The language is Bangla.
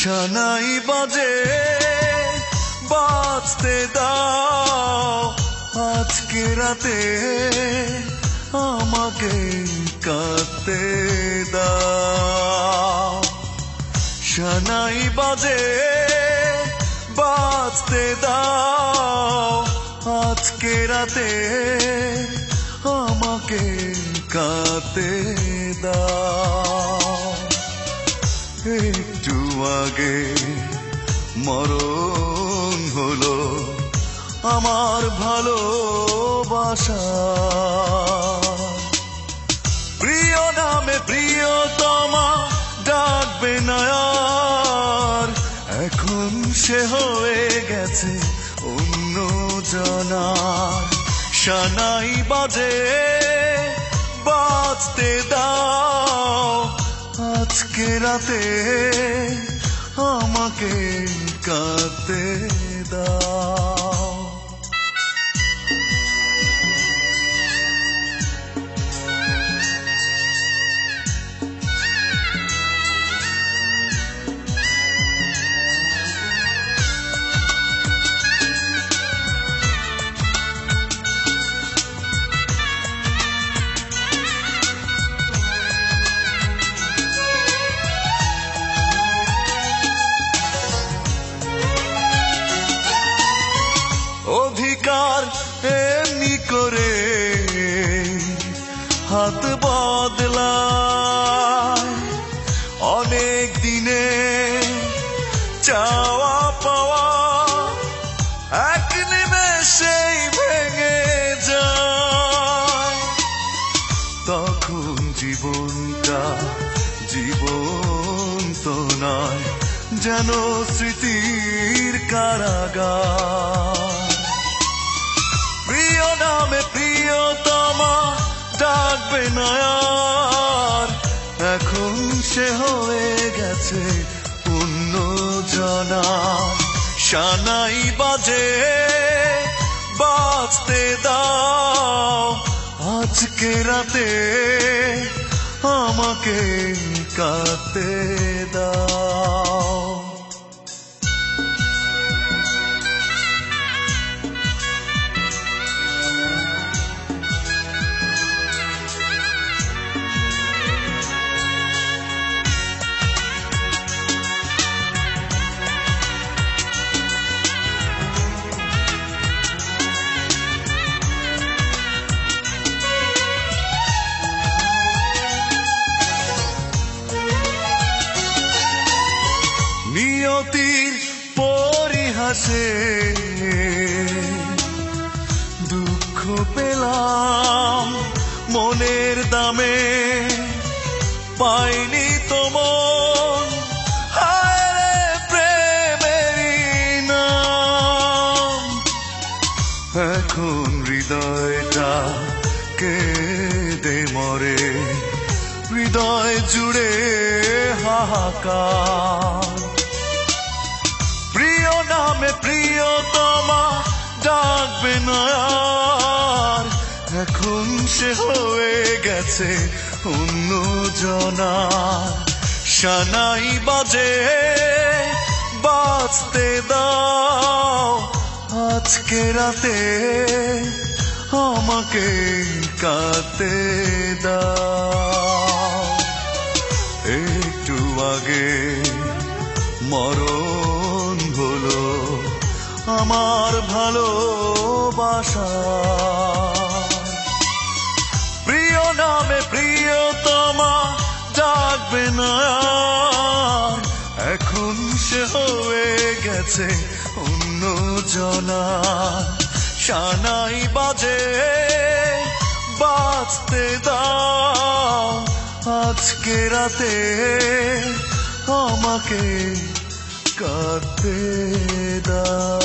সানাই বাজে বাঁচতে দাও আজকে রাতে, আমাকে কাঁদতে দাও। সানাই বাজে বাঁচতে দাও আজকে রাতে, আমাকে কাঁদতে দাও। আগে মরণ হলো আমার ভালোবাসা। প্রিয় নামে প্রিয়তমা ডাকবে না আর এখন সে হয়ে গেছে অন্য জনার। সানাই বাজে বাঁচতে দাও আজকে রাতে। আমাকে কাঁদতে দাও। হাত বদলায়। অনেক দিনে চাওয়া পাওয়া এক নিমেষেই ভেঙে যায়। তখন জীবনটা জীবন তো নয়, যেন স্মৃতির কারাগার। প্রিয় নামে ডাকবে না আর এখন সে হয়ে গেছে অন্য জনা। সানাই বাজে বাঁচতে দাও। আজকে রাতে আমাকে কাঁদতে দাও। দুঃখ পেলাম মনের দামে। পাইনি তোমার এখন হৃদয়টা কেঁদে মরে হৃদয় জুড়ে হাহাকার। নামে প্রিয়তমা ডাকবে না এখন সে হয়ে গেছে অন্য জনা সানাই বাজে বাঁচতে দাও আজকে রাতে। আমাকে কাঁদতে দাও। একটু আগে মরণ আমার ভালোবাসা। প্রিয় নামে প্রিয়তমা ডাকবে না। এখন সে হয়ে গেছে অন্য জনা। সানাই বাজে বাঁচতে দাও। আজকে রাতে আমাকে কাঁদতে দাও।